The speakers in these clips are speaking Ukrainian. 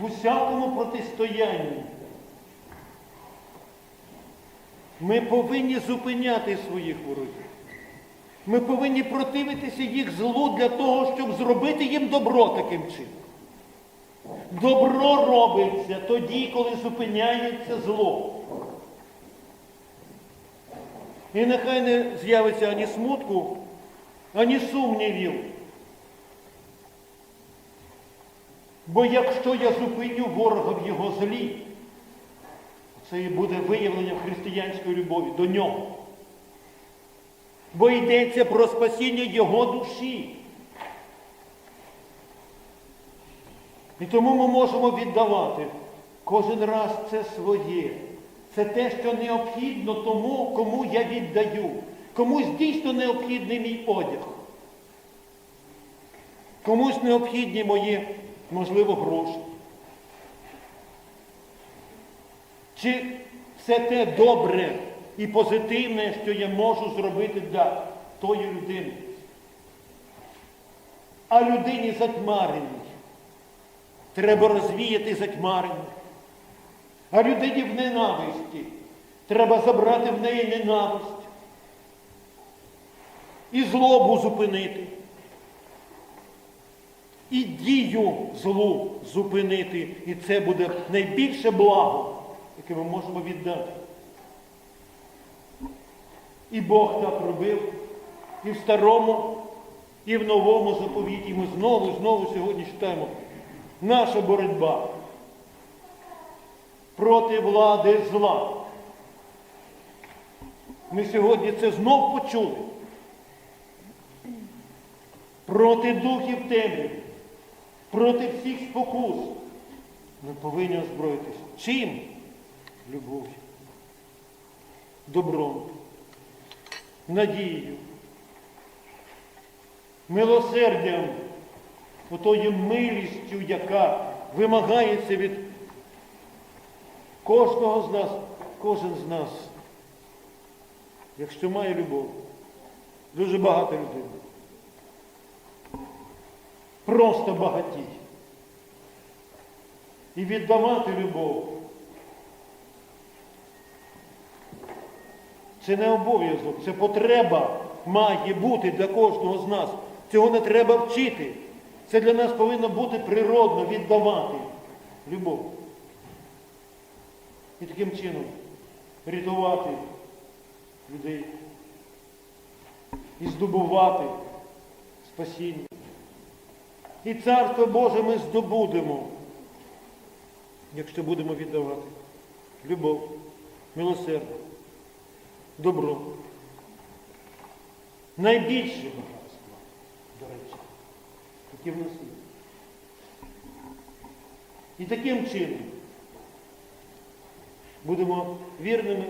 в усякому протистоянні. Ми повинні зупиняти своїх ворогів. Ми повинні противитися їх злу для того, щоб зробити їм добро таким чином. Добро робиться тоді, коли зупиняється зло. І нехай не з'явиться ані смутку, ані сумнівів. Бо якщо я зупиню ворога в його злі, це і буде виявленням християнської любові до нього. Бо йдеться про спасіння його душі. І тому ми можемо віддавати кожен раз це своє. Це те, що необхідно тому, кому я віддаю. Комусь дійсно необхідний мій одяг. Комусь необхідні мої, можливо, гроші. Чи все те добре і позитивне, що я можу зробити для тої людини? А людині затьмареній. Треба розвіяти затьмарення. А людині в ненависті. Треба забрати в неї ненависть. І злобу зупинити. І дію злу зупинити. І це буде найбільше благо, яке ми можемо віддати. І Бог так робив і в старому, і в новому заповіті. Ми знову, знову сьогодні читаємо. Наша боротьба проти влади зла. Ми сьогодні це знов почули. Проти духів темряви, проти всіх спокус. Ми повинні озброїтися. Чим? Любов'ю, добром, надією, милосердям, отою милістю, яка вимагається від кожного з нас, кожен з нас, якщо має любов, дуже багато людей. Просто багатій. І віддавати любов. Це не обов'язок, це потреба має бути для кожного з нас. Цього не треба вчити. Це для нас повинно бути природно віддавати любов. І таким чином рятувати людей і здобувати спасіння. І Царство Боже ми здобудемо, якщо будемо віддавати любов, милосердя, добро. Найбільше багатство, до речі, яке в нас є. І таким чином будемо вірними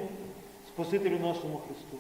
Спасителю нашому Христу.